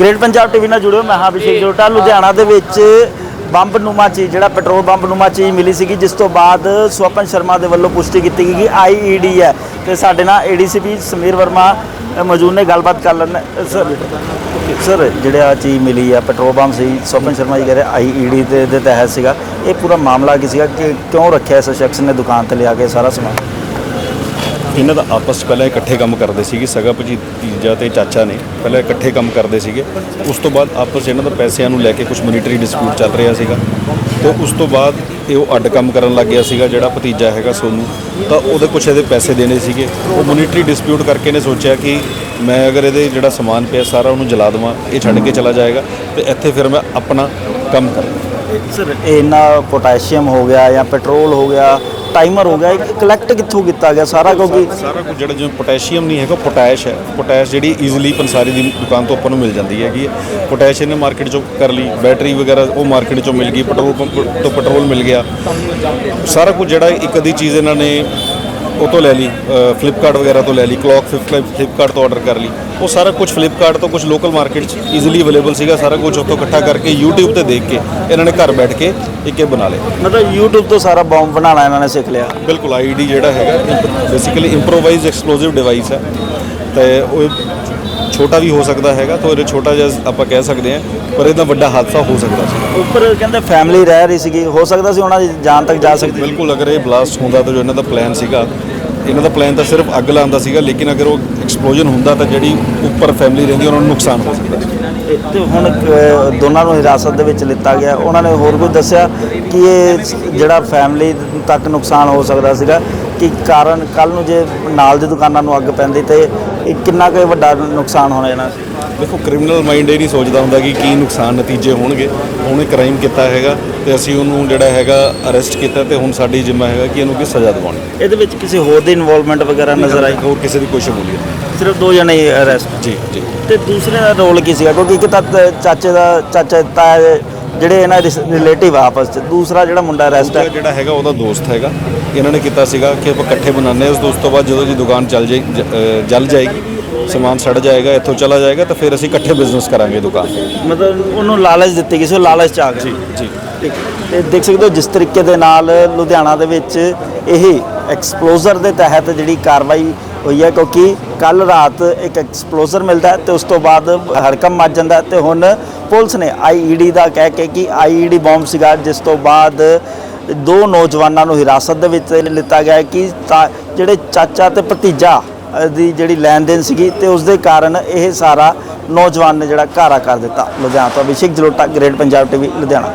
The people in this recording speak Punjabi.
ਗ੍ਰੇਟ ਪੰਜਾਬ ਟੀਵੀ ਨਾਲ ਜੁੜਿਓ ਮੈਂ ਹਾਂ ਅਭਿਸ਼ੇਕ ਜੋਟਾ ਲੁਧਿਆਣਾ ਦੇ ਵਿੱਚ ਬੰਬ ਨੂਮਾ ਚੀਜ਼ ਜਿਹੜਾ ਪੈਟਰੋਲ ਬੰਬ ਨੂਮਾ ਚੀਜ਼ ਮਿਲੀ ਸੀਗੀ ਜਿਸ ਤੋਂ ਬਾਅਦ ਸਵਪਨ ਸ਼ਰਮਾ ਦੇ ਵੱਲੋਂ ਪੁਸ਼ਟੀ ਕੀਤੀ ਗਈ ਕਿ ਆਈਈਡੀ ਹੈ। ਤੇ ਸਾਡੇ ਨਾਲ ਏਡੀਸੀਪੀ ਸਮੀਰ ਵਰਮਾ ਮੌਜੂਦ ਨੇ ਗੱਲਬਾਤ ਕਰ ਲੈਣ ਸਰ ਸਰ ਜਿਹੜਾ ਆ ਚੀਜ਼ ਮਿਲੀ ਆ ਪੈਟਰੋਲ ਬੰਬ ਸੀ ਸਵਪਨ ਸ਼ਰਮਾ ਜੀ ਕਹ ਰਹੇ ਆਈਈਡੀ ਦੇ ਦੇ ਤਹਿਤ ਸੀਗਾ। ਇਹ ਪੂਰਾ ਮਾਮਲਾ ਕੀ ਸੀਗਾ? ਕਿ ਕਿਉਂ ਰੱਖਿਆ ਇਸ ਸ਼ਖਸ ਨੇ ਦੁਕਾਨ ਤੇ ਲਿਆ ਕੇ ਸਾਰਾ ਸਮਾਨ? ਇਹਨਾਂ ਦਾ ਆਪਸ 'ਚ ਪਹਿਲਾਂ ਇਕੱਠੇ ਕੰਮ ਕਰਦੇ ਸੀਗੇ, ਸਗਾ ਭਤੀਜਾ ਤੇ ਚਾਚਾ ਨੇ ਪਹਿਲਾਂ ਇਕੱਠੇ ਕੰਮ ਕਰਦੇ ਸੀਗੇ। ਉਸ ਤੋਂ ਬਾਅਦ ਆਪਸ 'ਚ ਇਹਨਾਂ ਦਾ ਪੈਸਿਆਂ ਨੂੰ ਲੈ ਕੇ ਕੁਝ ਮੋਨੀਟਰੀ ਡਿਸਪਿਊਟ ਚੱਲ ਰਿਹਾ ਸੀਗਾ। ਤੇ ਉਸ ਤੋਂ ਬਾਅਦ ਇਹ ਉਹ ਅੱਡ ਕੰਮ ਕਰਨ ਲੱਗ ਗਿਆ ਸੀਗਾ, ਜਿਹੜਾ ਭਤੀਜਾ ਹੈਗਾ ਸੋਨੂੰ। ਤਾਂ ਉਹਦੇ ਕੁਛ ਇਹਦੇ ਪੈਸੇ ਦੇਣੇ ਸੀਗੇ। ਉਹ ਮੋਨੀਟਰੀ ਡਿਸਪਿਊਟ ਕਰਕੇ ਨੇ ਸੋਚਿਆ ਕਿ ਮੈਂ ਅਗਰ ਇਹਦੇ ਜਿਹੜਾ ਸਮਾਨ ਪਿਆ ਸਾਰਾ ਉਹਨੂੰ ਜਲਾ ਦੇਵਾਂ, ਇਹ ਛੱਡ ਕੇ ਚਲਾ ਜਾਏਗਾ ਤੇ ਇੱਥੇ ਫਿਰ ਮੈਂ ਆਪਣਾ ਕੰਮ ਕਰਾਂ। ਸਰ ਇਹਨਾਂ ਪੋਟਾਸ਼ੀਅਮ ਹੋ ਗਿਆ ਜਾਂ ਪੈਟਰੋਲ ਹੋ ਗਿਆ ਟਾਈਮਰ ਹੋ ਗਿਆ ਕਲੈਕਟ ਕਿੱਥੋਂ ਕੀਤਾ ਗਿਆ ਸਾਰਾ? ਕਿਉਂਕਿ ਸਾਰਾ ਕੁਝ ਜਿਹੜਾ ਜਿਵੇਂ ਪੋਟਾਸ਼ੀਅਮ ਨਹੀਂ ਹੈਗਾ ਪੋਟਾਸ਼ ਹੈ। ਪੋਟਾਸ਼ ਜਿਹੜੀ ਈਜ਼ੀਲੀ ਪੰਸਾਰੀ ਦੀ ਦੁਕਾਨ ਤੋਂ ਆਪਾਂ ਨੂੰ ਮਿਲ ਜਾਂਦੀ ਹੈਗੀ ਹੈ। ਪੋਟਾਸ਼ ਇਹਨੇ ਮਾਰਕੀਟ ਚੋਂ ਕਰ ਲਈ ਬੈਟਰੀ ਵਗੈਰਾ ਉਹ ਮਾਰਕੀਟ ਚੋਂ ਮਿਲ ਗਈ ਪੈਟਰੋਲ ਪੰਪ ਤੋਂ ਪੈਟਰੋਲ ਮਿਲ ਗਿਆ। ਸਾਰਾ ਕੁਝ ਜਿਹੜਾ ਇੱਕ ਅੱਧੀ ਚੀਜ਼ ਇਹਨਾਂ ਨੇ ਉਹ ਤੋਂ ਲੈ ਲਈ ਫਲਿੱਪਕਾਰਟ ਵਗੈਰਾ ਤੋਂ ਲੈ ਲਈ ਕਲੌਕ ਫਲਿੱਪਕਾਰਟ ਤੋਂ ਆਰਡਰ ਕਰ ਲਈ। ਉਹ ਸਾਰਾ ਕੁਝ ਫਲਿੱਪਕਾਰਟ ਤੋਂ ਕੁਝ ਲੋਕਲ ਮਾਰਕੀਟ 'ਚ ਈਜ਼ੀਲੀ ਅਵੇਲੇਬਲ ਸੀਗਾ ਸਾਰਾ ਕੁਝ ਉੱਥੋਂ ਇਕੱਠਾ ਕਰਕੇ YouTube ਤੇ ਦੇਖ ਕੇ ਇਹਨਾਂ ਨੇ ਘਰ ਬੈਠ ਕੇ ਇੱਕ ਇਹ ਬਣਾ ਲਿਆ। ਮਤਲਬ YouTube ਤੋਂ ਸਾਰਾ ਬੰਬ ਬਣਾਉਣਾ ਇਹਨਾਂ ਨੇ ਸਿੱਖ ਲਿਆ। ਬਿਲਕੁਲ ਆਈਡੀ ਜਿਹੜਾ ਹੈਗਾ ਬੇਸਿਕਲੀ ਇੰਪਰੋਵਾਈਜ਼ ਐਕਸਪਲੋਸਿਵ ਡਿਵਾਈਸ ਹੈ। ਤੇ ਉਹ ਛੋਟਾ ਵੀ ਹੋ ਸਕਦਾ ਹੈਗਾ ਤਾਂ ਇਹ ਛੋਟਾ ਜਿਹਾ ਆਪਾਂ ਕਹਿ ਸਕਦੇ ਹਾਂ ਪਰ ਇਹਦਾ ਵੱਡਾ ਹਾਦਸਾ ਹੋ ਸਕਦਾ ਸੀ। ਉੱਪਰ ਕਹਿੰਦੇ ਫੈਮਿਲੀ ਰਹਿ ਰਹੀ ਸੀਗੀ। ਹੋ ਸਕਦਾ ਸੀ ਉਹਨਾਂ ਦੀ ਜਾਨ ਤੱਕ ਜਾ ਸਕਦੀ। ਬਿਲਕੁਲ ਅਗਰ ਇਹ ਬਲਾਸਟ ਹੁੰਦਾ ਤਾਂ ਜੋ ਇਹਨਾਂ ਦਾ ਪਲਾਨ ਸੀਗਾ ਇਹਨਾਂ ਦਾ ਪਲਾਨ ਤਾਂ ਸਿਰਫ ਅੱਗ ਲਾਉਣ ਦਾ ਸੀਗਾ ਲੇਕਿਨ ਅਗਰ ਉਹ ਐਕਸਪਲੋਜਨ ਹੁੰਦਾ ਤਾਂ ਜਿਹੜੀ ਉੱਪਰ ਫੈਮਿਲੀ ਰਹਿੰਦੀ ਉਹਨਾਂ ਨੂੰ ਨੁਕਸਾਨ ਹੋ ਸਕਦਾ ਸੀ। ਤੇ- ਹੁਣ ਦੋਨਾਂ ਨੂੰ ਹਿਰਾਸਤ ਦੇ ਵਿੱਚ ਲਿੱਤਾ ਗਿਆ। ਉਹਨਾਂ ਨੇ ਹੋਰ ਕੁਝ ਦੱਸਿਆ ਕਿ ਇਹ ਜਿਹੜਾ ਫੈਮਿਲੀ ਤੱਕ ਨੁਕਸਾਨ ਹੋ ਸਕਦਾ ਸੀਗਾ ਕਿ ਕਾਰਨ ਕੱਲ ਨੂੰ ਜੇ ਨਾਲ ਦੀ ਦੁਕਾਨਾਂ ਨੂੰ ਅੱਗ ਪੈਂਦੀ ਤੇ ਇਹ ਕਿੰਨਾ ਕੁ ਵੱਡਾ ਨੁਕਸਾਨ ਹੋਣਾ ਇਹਨਾਂ ਸੀ ਦੇਖੋ ਕ੍ਰਿਮੀਨਲ ਮਾਈਂਡ ਇਹ ਨਹੀਂ ਸੋਚਦਾ ਹੁੰਦਾ ਕਿ ਕੀ ਨੁਕਸਾਨ ਨਤੀਜੇ ਹੋਣਗੇ। ਉਹਨੇ ਕ੍ਰਾਈਮ ਕੀਤਾ ਹੈਗਾ ਤੇ ਅਸੀਂ ਉਹਨੂੰ ਜਿਹੜਾ ਹੈਗਾ ਅਰੈਸਟ ਕੀਤਾ ਤੇ ਹੁਣ ਸਾਡੀ ਜ਼ਿੰਮਾ ਹੈਗਾ ਕਿ ਇਹਨੂੰ ਕੀ ਸਜ਼ਾ ਦਿਵਾਉਣੀ। ਇਹਦੇ ਵਿੱਚ ਕਿਸੇ ਹੋਰ ਦੀ ਇਨਵੋਲਵਮੈਂਟ ਵਗੈਰਾ ਨਜ਼ਰ ਆਈ? ਹੋਰ ਕਿਸੇ ਦੀ ਕੋਈ ਸ਼ਮੂਲੀਅਤ ਨਹੀਂ। ਸਿਰਫ ਦੋ ਜਣੇ ਅਰੈਸਟ ਜੀ ਜੀ। ਤੇ ਦੂਸਰੇ ਦਾ ਰੋਲ ਕੀ ਸੀਗਾ? ਕਿਉਂਕਿ ਇੱਕ ਤਾਂ ਚਾਚੇ ਦਾ ਚਾਚਾ ਤਾਇਆ ਜਿਹੜੇ ਇਹਨਾਂ ਰਿਲੇਟਿਵ ਆਪਸ ਚ। ਦੂਸਰਾ ਜਿਹੜਾ ਮੁੰਡਾ ਅਰੈਸਟ ਹੈ? ਜਿਹੜਾ ਹੈਗਾ ਉਹਦਾ ਦੋਸਤ ਹੈਗਾ। ਇਹਨਾਂ ਨੇ ਕੀਤਾ ਸੀਗਾ ਕਿ ਆਪਾਂ ਇਕੱਠੇ ਬਣਾਉਂਦੇ ਉਸ ਦੋਸਤ ਤੋਂ ਬਾਅਦ ਜਦੋਂ ਦੀ ਦੁਕਾਨ ਚੱਲ ਜਾਏ ਜ- ਅਹ ਜਲ ਜਾਏਗੀ ਸਮਾਨ ਸੜ ਜਾਏਗਾ ਇੱਥੋਂ ਚਲਾ ਜਾਏਗਾ ਤਾਂ ਫਿਰ ਅਸੀਂ ਇਕੱਠੇ ਬਿਜ਼ਨਸ ਕਰਾਂਗੇ ਦੁਕਾਨ। ਮਤਲਬ ਉਹਨੂੰ ਲਾਲਚ ਦਿੱਤੀ ਗਈ ਸੀ ਉਹ ਲਾਲਚ ਚ ਆ ਗਿਆ ਜੀ ਠੀਕ। ਤੇ ਦੇਖ ਸਕਦੇ ਹੋ ਜਿਸ ਤਰੀਕੇ ਦੇ ਨਾਲ ਲੁਧਿਆਣਾ ਦੇ ਵਿੱਚ ਇਹ ਐਕਸਪਲੋਜ਼ਰ ਦੇ ਤਹਿਤ ਜਿਹੜੀ ਕਾਰਵਾਈ ਹੋਈ ਹੈ ਕਿਉਂਕਿ ਕੱਲ ਰਾਤ ਇੱਕ ਐਕਸਪਲੋਜ਼ਰ ਮਿਲਦਾ ਤੇ ਉਸ ਤੋਂ ਬਾਅਦ ਹੜਕਮ ਮੱਚ ਜਾਂਦਾ ਤੇ ਹੁਣ ਪੁਲਿਸ ਨੇ ਆਈਈਡੀ ਦਾ ਕਹਿ ਕੇ ਕਿ ਆਈਈਡੀ ਬੰਬ ਸੀਗਾ ਜਿਸ ਤੋਂ ਬਾਅਦ ਦੋ ਨੌਜਵਾਨਾਂ ਨੂੰ ਹਿਰਾਸਤ ਦੇ ਵਿੱਚ ਲਿੱਤਾ ਗਿਆ ਕਿ ਜਿਹੜੇ ਚਾਚਾ ਤੇ ਭਤੀਜਾ ਦੀ ਜਿਹੜੀ ਲੈਣ ਦੇਣ ਸੀਗੀ ਤੇ ਉਸ ਦੇ ਕਾਰਨ ਇਹ ਸਾਰਾ ਨੌਜਵਾਨ ਨੇ ਜਿਹੜਾ ਘਾਰਾ ਕਰ ਦਿੱਤਾ। ਲੁਧਿਆਣਾ ਤੋਂ ਅਭਿਸ਼ੇਕ ਜਲੋਟਾ ਗ੍ਰੇਟ ਪੰਜਾਬ ਟੀਵੀ ਲੁਧਿਆਣਾ।